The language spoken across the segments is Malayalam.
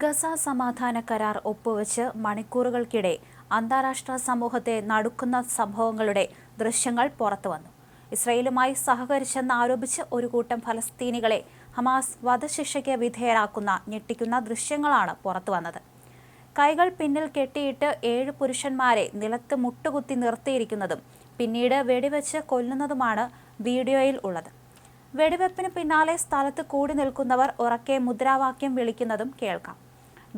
ഗസ സമാധാന കരാർ ഒപ്പുവെച്ച് മണിക്കൂറുകൾക്കിടെ അന്താരാഷ്ട്ര സമൂഹത്തെ നടുക്കുന്ന സംഭവങ്ങളുടെ ദൃശ്യങ്ങൾ പുറത്തുവന്നു. ഇസ്രയേലുമായി സഹകരിച്ചെന്ന് ആരോപിച്ച് ഒരു കൂട്ടം ഫലസ്തീനികളെ ഹമാസ് വധശിക്ഷയ്ക്ക് വിധേയരാക്കുന്ന ഞെട്ടിക്കുന്ന ദൃശ്യങ്ങളാണ് പുറത്തുവന്നത്. കൈകൾ പിന്നിൽ കെട്ടിയിട്ട് ഏഴ് പുരുഷന്മാരെ നിലത്ത് മുട്ടുകുത്തി നിർത്തിയിരിക്കുന്നതും പിന്നീട് വെടിവെച്ച് കൊല്ലുന്നതുമാണ് വീഡിയോയിൽ ഉള്ളത്. വെടിവെപ്പിന് പിന്നാലെ സ്ഥലത്ത് കൂടി നിൽക്കുന്നവർ ഉറക്കെ മുദ്രാവാക്യം വിളിക്കുന്നതും കേൾക്കാം.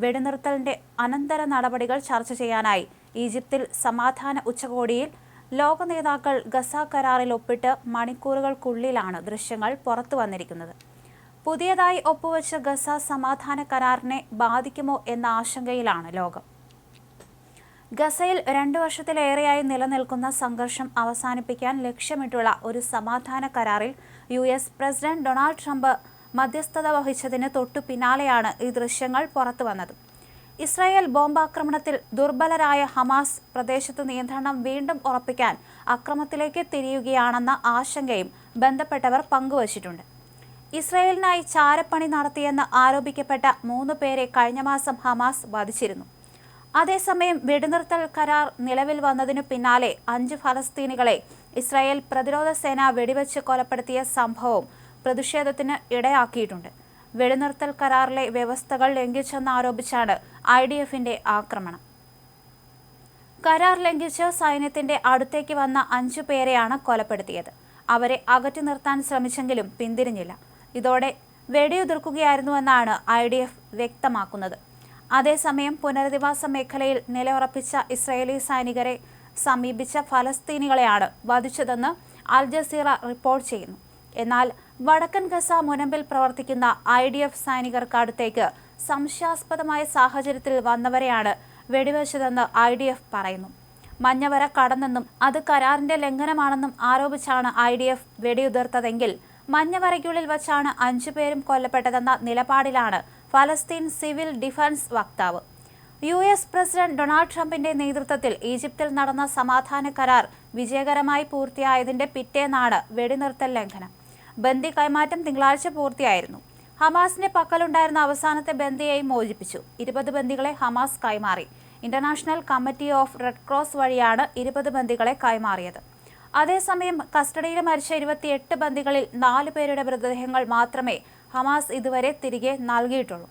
വെടിനിർത്തലിന്റെ അനന്തര നടപടികൾ ചർച്ച ചെയ്യാനായി ഈജിപ്തിൽ സമാധാന ഉച്ചകോടിയിൽ ലോക നേതാക്കൾ ഗസ കരാറിൽ ഒപ്പിട്ട് മണിക്കൂറുകൾക്കുള്ളിലാണ് ദൃശ്യങ്ങൾ പുറത്തു വന്നിരിക്കുന്നത്. പുതിയതായി ഒപ്പുവെച്ച ഗസ സമാധാന കരാറിനെ ബാധിക്കുമോ എന്ന ആശങ്കയിലാണ് ലോകം. ഗസയിൽ രണ്ടു വർഷത്തിലേറെയായി നിലനിൽക്കുന്ന സംഘർഷം അവസാനിപ്പിക്കാൻ ലക്ഷ്യമിട്ടുള്ള ഒരു സമാധാന കരാറിൽ U S president Donald Trump മധ്യസ്ഥത വഹിച്ചതിന് തൊട്ടു പിന്നാലെയാണ് ഈ ദൃശ്യങ്ങൾ പുറത്തു വന്നത്. ഇസ്രായേൽ ബോംബാക്രമണത്തിൽ ദുർബലരായ ഹമാസ് പ്രദേശത്ത് നിയന്ത്രണം വീണ്ടും ഉറപ്പിക്കാൻ അക്രമത്തിലേക്ക് തിരിയുകയാണെന്ന ആശങ്കയും ബന്ധപ്പെട്ടവർ പങ്കുവച്ചിട്ടുണ്ട്. ഇസ്രായേലിനായി ചാരപ്പണി നടത്തിയെന്ന് ആരോപിക്കപ്പെട്ട മൂന്ന് പേരെ കഴിഞ്ഞ മാസം ഹമാസ് വധിച്ചിരുന്നു അതേസമയം വെടിനിർത്തൽ കരാർ നിലവിൽ വന്നതിനു പിന്നാലെ അഞ്ച് ഫലസ്തീനികളെ ഇസ്രായേൽ പ്രതിരോധ സേന വെടിവെച്ച് കൊലപ്പെടുത്തിയ സംഭവം പ്രതിഷേധത്തിന് ഇടയാക്കിയിട്ടുണ്ട്. വെടിനിർത്തൽ കരാറിലെ വ്യവസ്ഥകൾ ലംഘിച്ചെന്നാരോപിച്ചാണ് ഐ ഡി എഫിന്റെ ആക്രമണം. കരാർ ലംഘിച്ച് സൈന്യത്തിന്റെ അടുത്തേക്ക് വന്ന അഞ്ചു പേരെയാണ് കൊലപ്പെടുത്തിയത്. അവരെ അകറ്റി നിർത്താൻ ശ്രമിച്ചെങ്കിലും പിന്തിരിഞ്ഞില്ല. ഇതോടെ വെടിയുതിർക്കുകയായിരുന്നുവെന്നാണ് ഐ ഡി എഫ് വ്യക്തമാക്കുന്നത്. അതേസമയം പുനരധിവാസ മേഖലയിൽ നിലയുറപ്പിച്ച ഇസ്രയേലി സൈനികരെ സമീപിച്ച ഫലസ്തീനികളെയാണ് വധിച്ചതെന്ന് അൽ ജസീറ റിപ്പോർട്ട് ചെയ്യുന്നു. എന്നാൽ വടക്കൻ ഗസ മുനമ്പിൽ പ്രവർത്തിക്കുന്ന ഐ ഡി എഫ് സൈനികർക്ക് അടുത്തേക്ക് സംശയാസ്പദമായ സാഹചര്യത്തിൽ വന്നവരെയാണ് വെടിവെച്ചതെന്ന് ഐ ഡി എഫ് പറയുന്നു. മഞ്ഞവര കടന്നെന്നും അത് കരാറിന്റെ ലംഘനമാണെന്നും ആരോപിച്ചാണ് ഐ ഡി എഫ് വെടിയുതിർത്തതെങ്കിൽ മഞ്ഞവരയ്ക്കുള്ളിൽ വച്ചാണ് അഞ്ചുപേരും കൊല്ലപ്പെട്ടതെന്ന നിലപാടിലാണ് ഫലസ്തീൻ സിവിൽ ഡിഫൻസ് വക്താവ്. യു എസ് പ്രസിഡന്റ് ഡൊണാൾഡ് ട്രംപിന്റെ നേതൃത്വത്തിൽ ഈജിപ്തിൽ നടന്ന സമാധാന കരാർ വിജയകരമായി പൂർത്തിയായതിന്റെ പിറ്റേന്നാണ് വെടിനിർത്തൽ ലംഘനം. ബന്ദി കൈമാറ്റം തിങ്കളാഴ്ച പൂർത്തിയായിരുന്നു. ഹമാസിന്റെ പക്കലുണ്ടായിരുന്ന അവസാനത്തെ ബന്ദിയെയും മോചിപ്പിച്ചു. ഇരുപത് ബന്ദികളെ ഹമാസ് കൈമാറി. International committee of red cross വഴിയാണ് ഇരുപത് ബന്ദികളെ കൈമാറിയത്. അതേസമയം കസ്റ്റഡിയിൽ മരിച്ച ഇരുപത്തിയെട്ട് ബന്ദികളിൽ നാല് പേരുടെ മൃതദേഹങ്ങൾ മാത്രമേ ഹമാസ് ഇതുവരെ തിരികെ നൽകിയിട്ടുള്ളൂ.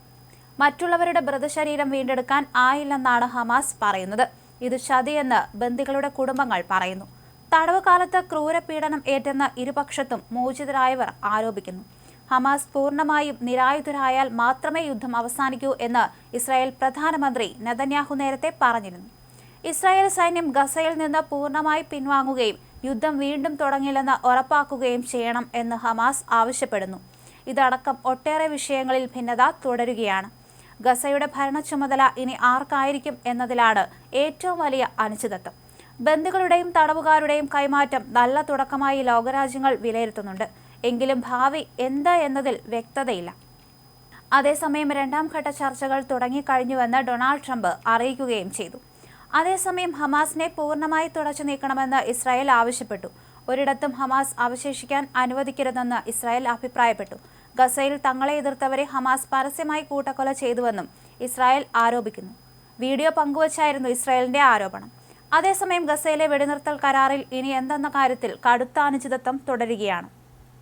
മറ്റുള്ളവരുടെ മൃതശരീരം വീണ്ടെടുക്കാൻ ആയില്ലെന്നാണ് ഹമാസ് പറയുന്നത്. ഇത് ചതിയെന്ന് ബന്ദികളുടെ കുടുംബങ്ങൾ പറയുന്നു. തടവ് കാലത്ത് ക്രൂരപീഡനം ഏറ്റെന്ന ഇരുപക്ഷത്തും മോചിതരായവർ ആരോപിക്കുന്നു. ഹമാസ് പൂർണമായും നിരായുധരായാൽ മാത്രമേ യുദ്ധം അവസാനിക്കൂ എന്ന് ഇസ്രായേൽ പ്രധാനമന്ത്രി നെതന്യാഹു നേരത്തെ പറഞ്ഞിരുന്നു. ഇസ്രായേൽ സൈന്യം ഗസയിൽ നിന്ന് പൂർണമായി പിൻവാങ്ങുകയും യുദ്ധം വീണ്ടും തുടങ്ങില്ലെന്ന് ഉറപ്പാക്കുകയും ചെയ്യണം എന്ന് ഹമാസ് ആവശ്യപ്പെടുന്നു. ഇതടക്കം ഒട്ടേറെ വിഷയങ്ങളിൽ ഭിന്നത തുടരുകയാണ്. ഗസയുടെ ഭരണ ചുമതല ഇനി ആർക്കായിരിക്കും എന്നതിലാണ് ഏറ്റവും വലിയ അനിശ്ചിതത്വം. ബന്ധുക്കളുടെയും തടവുകാരുടെയും കൈമാറ്റം നല്ല തുടക്കമായി ലോകരാജ്യങ്ങൾ വിലയിരുത്തുന്നുണ്ട്. എങ്കിലും ഭാവി എന്ത് എന്നതിൽ വ്യക്തതയില്ല. അതേസമയം രണ്ടാം ഘട്ട ചർച്ചകൾ തുടങ്ങിക്കഴിഞ്ഞുവെന്ന് ഡൊണാൾഡ് ട്രംപ് അറിയിക്കുകയും ചെയ്തു. അതേസമയം ഹമാസിനെ പൂർണമായി തുടച്ചു നീക്കണമെന്ന് ഇസ്രായേൽ ആവശ്യപ്പെട്ടു. ഒരിടത്തും ഹമാസ് അവശേഷിക്കാൻ അനുവദിക്കരുതെന്ന് ഇസ്രായേൽ അഭിപ്രായപ്പെട്ടു. ഗസയിൽ തങ്ങളെ എതിർത്തവരെ ഹമാസ് പരസ്യമായി കൂട്ടക്കൊല ചെയ്തുവെന്നും ഇസ്രായേൽ ആരോപിക്കുന്നു. വീഡിയോ പങ്കുവച്ചായിരുന്നു ഇസ്രായേലിന്റെ ആരോപണം. അതേസമയം ഗസയിലെ വെടിനിർത്തൽ കരാറിൽ ഇനി എന്തെന്ന കാര്യത്തിൽ കടുത്ത അനിശ്ചിതത്വം തുടരുകയാണ്.